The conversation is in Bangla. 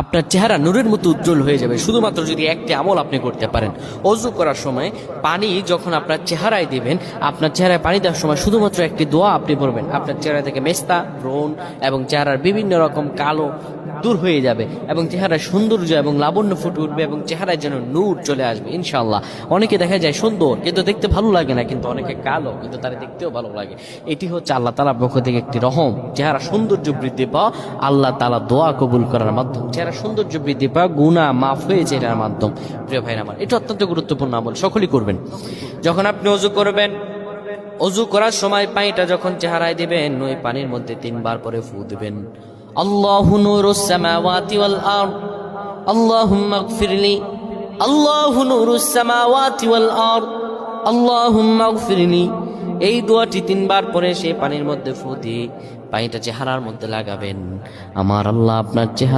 আপনার চেহারা নূরের মতো উজ্জ্বল হয়ে যাবে। শুধুমাত্র যদি একটি আমল আপনি করতে পারেন। অজু করার সময় পানি যখন আপনার চেহারায় দিবেন, আপনার চেহারায় পানি দেওয়ার সময় শুধুমাত্র একটি দোয়া আপনি পড়বেন। আপনার চেহারা থেকে মেস্তা ব্রণ এবং চেহারার বিভিন্ন রকম কালো দূর হয়ে যাবে এবং চেহারার সৌন্দর্য এবং লাবণ্য ফুটে উঠবে এবং চেহারায় যেন নূর চলে আসবে ইনশাল্লাহ অনেকে দেখা যায় সুন্দর, কিন্তু দেখতে ভালো লাগে না, কিন্তু অনেকে কালো, কিন্তু তারা দেখতেও ভালো লাগে। এটি হচ্ছে আল্লাহ তালার পক্ষ থেকে একটি রহম। চেহারা সৌন্দর্য বৃদ্ধি পাওয়া, আল্লাহ তালা দোয়া কবুল করার মাধ্যম। চেহারা সৌন্দর্য বৃদ্ধি পাওয়া গুণা মাফ হয়েছে এটার মাধ্যম। প্রিয় ভাইরা আমার, এটা অত্যন্ত গুরুত্বপূর্ণ আমল, সকলেই করবেন। যখন আপনি অজু করবেন, অজু করার সময় পানিটা যখন চেহারায় দিবেন, ওই পানির মধ্যে তিনবার পরে ফু দিবেন। আল্লাহু نور সামাওয়াতি ওয়াল আরদ। আল্লাহুম্মা ইগফিরলি الله نور সামাওয়াতি ওয়াল আরদ। আল্লাহুম্মা ইগফিরলি এই দোয়াটি তিনবার পরে সে পানির মধ্যে ফুঁ দিয়ে পানিটা চেহারার মধ্যে লাগাবেন। আমার আল্লাহ আপনার চেহারা